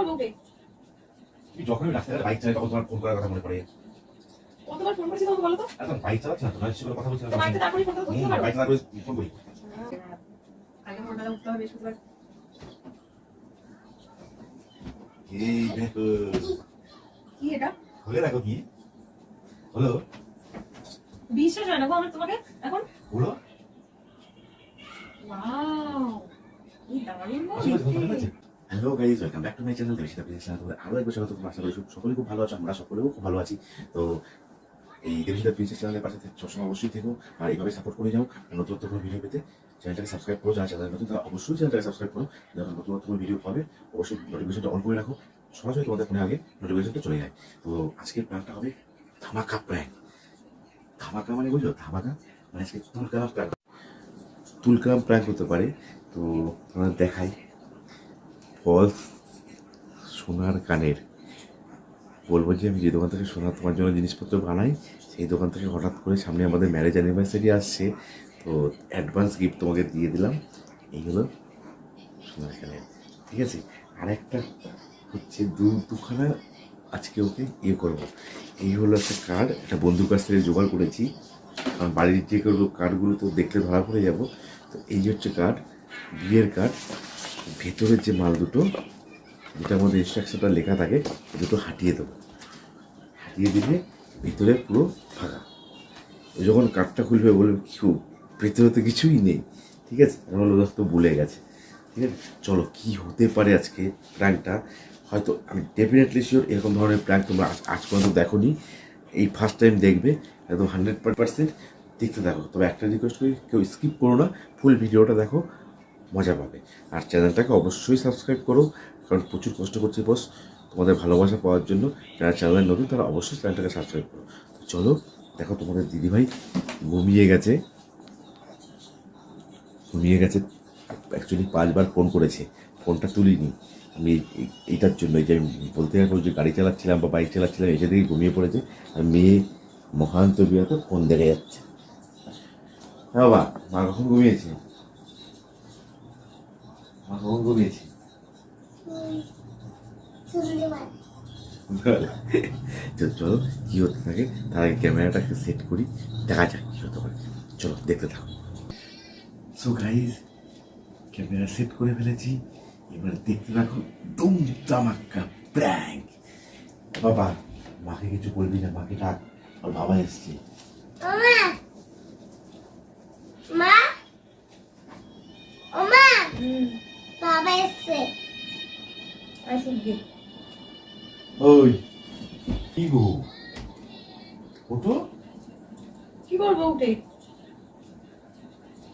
করব? ওকে তুমি যখন আমি বাইক চালাই তখন তোমার ফোন করার কথা মনে পড়ে। কতবার ফোন করেছি তোমাকে বলো তো? এখন বাইক চালাচ্ছি না তোমার সাথে কথা বলছি না? বাড়িতে তারপরে ফোনটা ধরতে পারো বাইক চালা ফোন করি। আগে ভোরবেলা উঠতে হবে এই দেখো কি এটা? খুলে রাখো কি? হলো? বিশ্বাস হয় না গো আমার তোমাকে এখন? হলো ওয়াও কি দারুণ দেখতে। হচ্ছে hello guys welcome back to my channel Debshita princess তোমাদের আরও একবার স্বাগত আশা করি সকলে খুব ভালো আছো, আমরা সকলেও খুব ভালো আছি। তো এই দেবশিতা প্রিন্সেস চ্যানেলের পাশে সবসময় অবশ্যই থেকো আর এইভাবে সাপোর্ট করে যাও নতুন নতুন ভিডিও পেতে চ্যানেলটাকে সাবস্ক্রাইব করো। যারা চ্যানেল নতুন, তারা অবশ্যই চ্যানেলটাকে সাবস্ক্রাইব করো। যখন নতুন নতুন ভিডিও পাবে, অবশ্যই নোটিফিকেশনটা অন করে রাখো। সরাসরি তোমাদের ফোনে আগে নোটিফিকেশনটা চলে যায়। তো আজকের প্ল্যানটা হবে ধামাকা প্র্যাঙ্ক ধামাকা মানে বুঝলো ধামাকা মানে আজকে তুলকালাম প্র্যাঙ্ক তুলকালাম প্র্যাঙ্ক হতে পারে। তো তোমাদের দেখাই। ফলস সোনার কানের। বলব যে আমি যে দোকান থেকে সোনা তোমার জন্য জিনিসপত্র বানাই, সেই দোকান থেকে হঠাৎ করে সামনে আমাদের ম্যারেজ অ্যানিভার্সারি আসছে, তো অ্যাডভান্স গিফট তোমাকে দিয়ে দিলাম। এই হলো সোনার কানের। ঠিক আছে? আর একটা হচ্ছে দু দুখানা আজকে ওকে ইয়ে করব। এই হলো একটা কার্ড একটা বন্ধুর কাছ থেকে জোগাড় করেছি। কারণ বাড়ির যে কার্ডগুলো তো দেখলে ধরা পড়ে যাব। তো এই হচ্ছে কার্ড বিয়ের কার্ড ভেতরের যে মাল দুটো যেটা মধ্যে ইনস্ট্রাকশনটা লেখা থাকে দুটো হাঁটিয়ে দেবো। হাঁটিয়ে দিলে ভিতরে পুরো ফাঁকা। যখন কার্ডটা খুলবে, বলবে কিছু ভেতরে তো কিছুই নেই। ঠিক আছে? লোক তো ভুলে গেছে। ঠিক আছে? চলো, কি হতে পারে আজকে প্র্যাঙ্কটা হয়তো আমি ডেফিনেটলি শিওর এরকম ধরনের প্র্যাঙ্ক তোমরা আজ পর্যন্ত দেখোনি। এই ফার্স্ট টাইম দেখবে, একদম হান্ড্রেড পার্সেন্ট দেখতে দেখো তবে একটা রিকোয়েস্ট করি, কেউ স্কিপ করো না। ফুল ভিডিওটা দেখো। মজা পাবে। আর চ্যানেলটাকে অবশ্যই সাবস্ক্রাইব করো, কারণ প্রচুর কষ্ট করছি বস তোমাদের ভালোবাসা পাওয়ার জন্য যারা চ্যানেল নতুন, তারা অবশ্যই চ্যানেলটাকে সাবস্ক্রাইব করো। চলো, দেখো তোমাদের দিদিভাই ঘুমিয়ে গেছে। ঘুমিয়ে গেছে। অ্যাকচুয়ালি পাঁচবার ফোন করেছে। ফোনটা তুলিনি। আমি এই- এইটার জন্য যে আমি বলতে পারব যে গাড়ি চালাচ্ছিলাম বা বাইক চালাচ্ছিলাম, এসে দিকে ঘুমিয়ে পড়েছে। আর মেয়ে মহান্ত বিয়াতে ফোন দেখে যাচ্ছে। হ্যাঁ বাবা, মা কখন ঘুমিয়েছে? মা কখন ঘুমিয়েছে চলো কি হতে থাকে তার আগে ক্যামেরাটাকে সেট করি দেখা যাক কি হতে পারে চলো দেখতে থাকো সো গাইজ ক্যামেরা সেট করে ফেলেছি এবার দেখতে থাকো দুম তামাক্কা প্র্যাঙ্ক বাবা মাকে কিছু বলবি না মাকে ডাক আর বাবা এসছে মা ওমা বাবা এসছে। আসুক গে ওই কি গো? ওটো কি করব উঠে?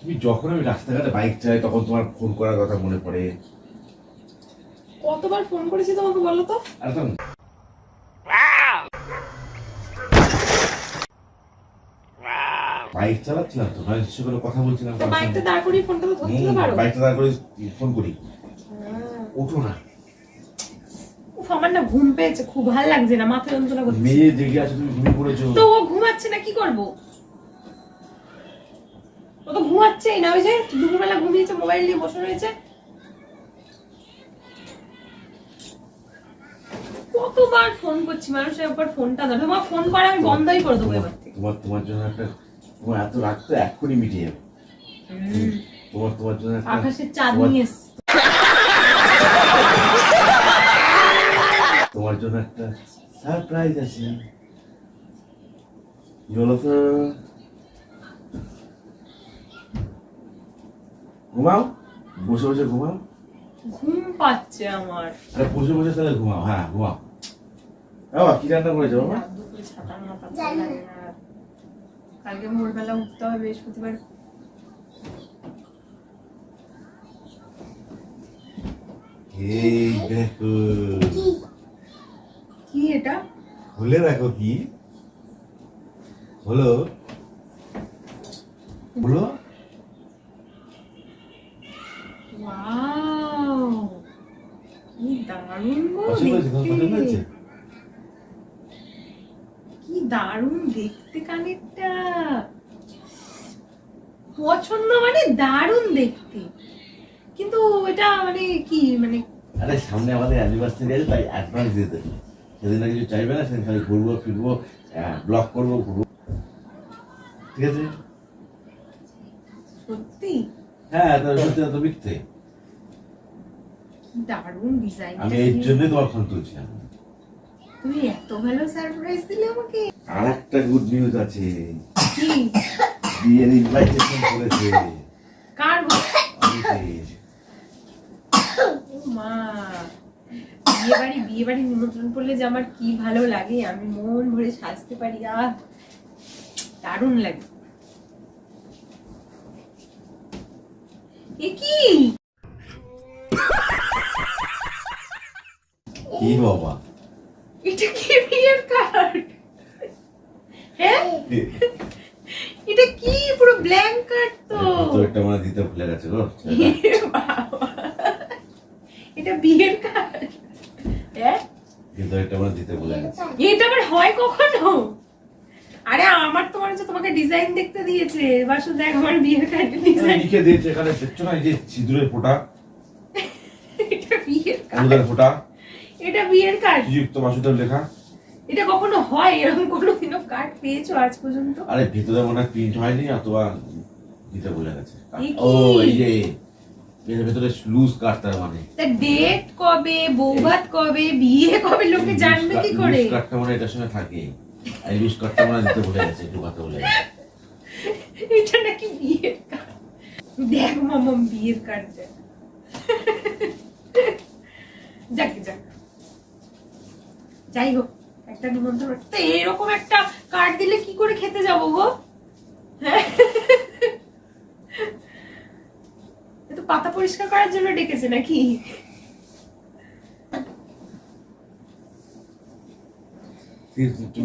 তুমি যখন আমি রাস্তাঘাটে বাইক চালাই তখন তোমার ফোন করার কথা মনে পড়ে। কতবার ফোন করেছি তোমাকে বলো তো? আর তখন বাইক চালাচ্ছিলাম তো নয় সে কোনো কথা বলছিলাম বাইকটা দাঁড় করিয়ে ফোনটা তো ধরতে তো পারো। বাইকটা দাঁড় করে ফোন করি। ওঠো না। উফ, আমার না ঘুম পেয়েছে খুব ভালো লাগছে না মাথা যন্ত্রণা করছে। মেয়ে জেগে আছে তুমি ঘুমিয়ে পড়েছো। তো ও ঘুমাচ্ছে না কি করব? ও তো ঘুমাচ্ছেই না ওই যে দুপুরবেলা ঘুমিয়েছে মোবাইল নিয়ে বসে রয়েছে। কতবার ফোন করছি মানুষের একবার ফোনটা ধরো। তোমার ফোন করা আমি বন্ধই করে দেবো এবার থেকে। তোমার তোমার জন্য একটা তোমার এত রাগ তো এক্ষুনি মিটিয়ে যাবে তোমার তোমার জন্য একটা আকাশের চাঁদ তোমার- নিয়ে তোমার জন্য একটা সারপ্রাইজ আছে। ঘুমাও? বসে বসে ঘুমাও? ঘুম পাচ্ছে আমার। আরে বসে বসে তাহলে ঘুমাও। হ্যাঁ ঘুমাও। বাবা কি রান্না করেছ বাবা রাত দুপুরে ছাতার মাথা ভালো লাগে না। কালকে ভোরবেলা উঠতে হবে বৃহস্পতিবার। এই দেখো। কি? এটা? খুলে দেখো কি? হলো? হলো? দারুণ গো পছন্দ হয়েছে তোমার পছন্দ দেখতে। হয়েছে কি দারুণ দেখতে কানেরটা পছন্দ মানে দারুণ দেখতে। কিন্তু এটা মানে কি মানে আরে সামনে আমাদের অ্যানিভার্সারি আছে তাই অ্যাডভান্স দিয়ে দেবে। সেদিন আর কিছু চাইবে না সেদিন খালি ঘুরবো ফিরবো ব্লগ করব ঘুরবো। ঠিক আছে? সত্যি? হ্যাঁ তো সত্যি না তো মিথ্যে। দারুণ ডিজাইন আমি এই জন্যই তোমার ফোন তুলছিলাম তুমি এত ভালো সারপ্রাইজ দিলে আমাকে। আর একটা গুড নিউজ আছে। কি? বিয়ের ইনভাইটেশন করেছে। কার। মা বিয়ে বাড়ি বিয়ে বাড়ি নিমন্ত্রণ করলে যে আমার কি ভালো লাগে আমি মন ভরে সাজতে পারি। আহ দারুণ লাগে। এ কি? কি বাবা এটা কি বিয়ের কার্ড হ্যাঁ? এটা কি? পুরো ব্ল্যাঙ্ক কার্ড তো। তো একটা মানে দিতে ভুলে গেছে গো এটা বিয়ের কার্ড হ্যাঁ কিন্তু একটা মানে দিতে ভুলে গেছে। এটা আবার হয় কখনো? আরে আমার তো মনে হচ্ছে তোমাকে ডিজাইন দেখতে দিয়েছে। বাসু দেখ আমার বিয়ের কার্ডের ডিজাইন লিখে দিয়েছে এখানে দেখছ না এই যে সিঁদুরের ফোঁটা? এটা বিয়ের কার্ড ফোঁটা? এটা বিয়ের কার্ড শ্রীযুক্ত বাসুদেব লেখা। এটা কখনো হয়? এরকম কোনোদিনও কার্ড পেয়েছ আজ পর্যন্ত? আরে ভিতরে মনে হয় প্রিন্ট হয়নি অথবা দিতে ভুলে গেছে। ও এই যে এর ভেতরে লুজ কাট তার মানে। তা ডেট কবে বৌভাত কবে বিয়ে কবে লোকে জানবে কি করে? লুজ কাটটা মানে এটার সঙ্গে থাকে। এই লুজ কাটটা মানে দিতে ভুলে গেছে একটু কথা বলে। এটা নাকি বিয়ের কার্ড দেখ মামাম বিয়ের কার্ড দেখ। যাক যাক। যাই হোক। একটা নিমন্ত্রণ তো এরকম একটা কার্ড দিলে কি করে খেতে যাব গো? হ্যাঁ? তো পাতা পরিষ্কার করার জন্য ডেকেছে নাকি?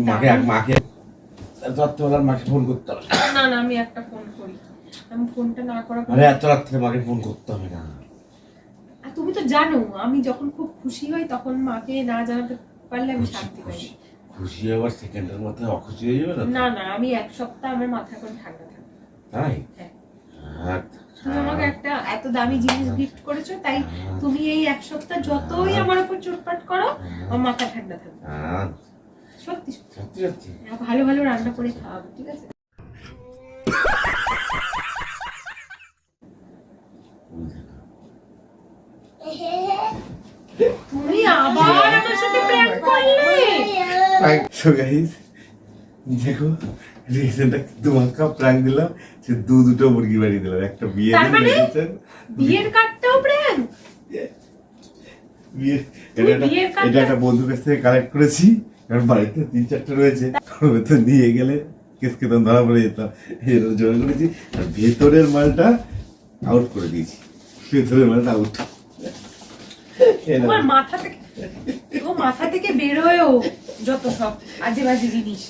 মাকে মাকে রাত্রেবেলার মাকে ফোন করতে হবে। না না আমি একটা ফোন করি। আমি ফোনটা না করা আরে এত রাত্রে মাকে ফোন করতে হবে না। আর তুমি তো জানো আমি যখন খুব খুশি হই তখন মাকে না জানাতে পারলে আমি শান্তি পাই খুশি আবার সেকেন্ডের মাথায় অখুশি হয়ে যাবে না না না আমি এক সপ্তাহ আমার মাথা করে ঠান্ডা থাকবে। তাই? হ্যাঁ। হ্যাঁ, তুমি আমাকে একটা এত দামি জিনিস গিফট করেছ তাই তুমি এই এক সপ্তাহ যতই আমার উপর চোটপাট করো আমার মাথা ঠান্ডা থাকবে। হ্যাঁ, সত্যি সত্যি। সত্যি ভালো ভালো রান্না করে খাওয়াবো ঠিক আছে তুমি আবার আমার সাথে প্র্যাঙ্ক করলে সো গাইস দেখো রিসেন্টটা তোমাকে প্র্যাঙ্ক দিলাম। সে দু দুটো মুরগি বাড়ি দিলাম একটা বিয়ে মানে? রেখেছেন বিয়ের কার্ডটাও বিয়ে এটা একটা- এটা একটা বন্ধুর কাছ থেকে কালেক্ট করেছি কারণ বাড়িতে তিন চারটে রয়েছে। ভেতর নিয়ে গেলে কেস কেতন ধরা পড়ে যেতাম এর জোগাড় করেছি আর ভেতরের মালটা আউট করে দিয়েছি। ভেতরের মালটা আউট মাথা থেকে ও মাথা থেকে বের হয়েও যত সব আজে বাজে জিনিস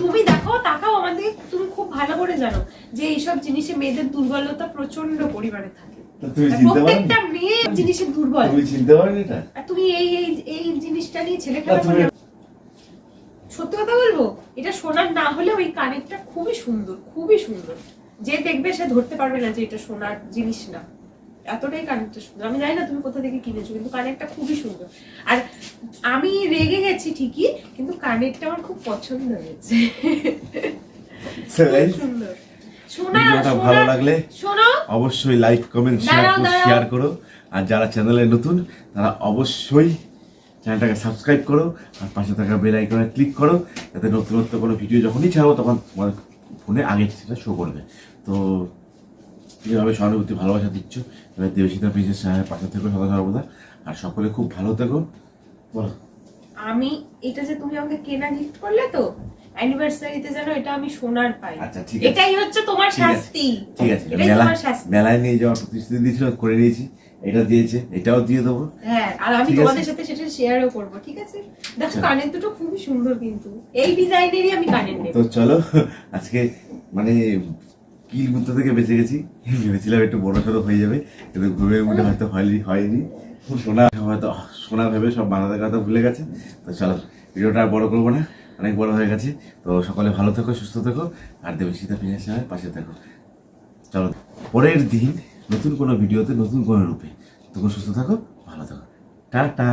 তুমি দেখো তাকাও আমাদের তুমি খুব ভালো করে জানো যে এইসব জিনিসে মেয়েদের দুর্বলতা প্রচণ্ড পরিমাণে থাকে। প্রত্যেকটা মেয়ে জিনিসে দুর্বল। তুমি চিনতে পারো এটা? আর তুমি এই এই এই জিনিসটা নিয়ে ছেলে খেলা সত্যি কথা বলব? এটা সোনার না হলেও এই কানেরটা খুবই সুন্দর খুবই সুন্দর। যে দেখবে সে ধরতে পারবে না যে এটা সোনার জিনিস না। এতটাই কানেরটা সুন্দর আমি জানি না তুমি কোথা থেকে কিনেছো কিন্তু কানেরটা খুবই সুন্দর। আর আমি রেগে গেছি ঠিকই কিন্তু কানেরটা আমার খুব পছন্দ হয়েছে। guys, সুন্দর। সোনা ভিডিওটা ভালো লাগলে অবশ্যই লাইক কমেন্ট শেয়ার। শেয়ার করো আর যারা চ্যানেলে নতুন তারা অবশ্যই চ্যানেলটাকে সাবস্ক্রাইব করো। আর পাশে থাকা বেল আইকনে ক্লিক করো যাতে নতুন নতুন কোনো ভিডিও যখনই ছাড়বো তখন তোমার ফোনে আগে সেটা শো করবে। তো যেভাবে সহানুভূতি ভালোবাসা দিচ্ছ তাহলে দেবশিতা প্রিন্সেস চ্যানেলের পাশে থেকো সদা সর্বদা। আর সকলে খুব ভালো থেকো। বলো। আমি এটা যে তুমি আমাকে কেনা গিফট করলে তো অ্যানিভার্সারিতে যেন এটা আমি সোনার পাই। আচ্ছা, ঠিক আছে। এটাই হচ্ছে তোমার শাস্তি। ঠিক আছে মেলা মেলায় নিয়ে যাওয়ার প্রতিশ্রুতি দিয়েছিল করে নিয়েছি। এটা দিয়েছে এটাও দিয়ে দেবো। হ্যাঁ আর আমি তোমাদের সাথে সেটা শেয়ারও করব ঠিক আছে? দেখো আচ্ছা। কানের দুটো খুবই সুন্দর কিন্তু। এই ডিজাইনেরই আমি কানের নেব। তো চলো আজকে মানে কিল গুঁতো থেকে বেঁচে গেছি। ভেবেছিলাম একটু বড় সড়ো হয়ে যাবে, কিন্তু ঘুরে উঠে হয়তো হয়নি হয়নি। সোনা হয়তো সোনা ভেবে সব বানাতে কথা ভুলে গেছে। তো চলো, ভিডিওটা আর বড় করব না, অনেক বড় হয়ে গেছে। তো সকলে ভালো থেকো, সুস্থ থেকো, আর দেবশীতা সময় পাশে থেকো। চলো, পরের দিন নতুন কোনো ভিডিওতে, নতুন কোনো রূপে। তখন সুস্থ থাকো, ভালো থাকো। টাটা!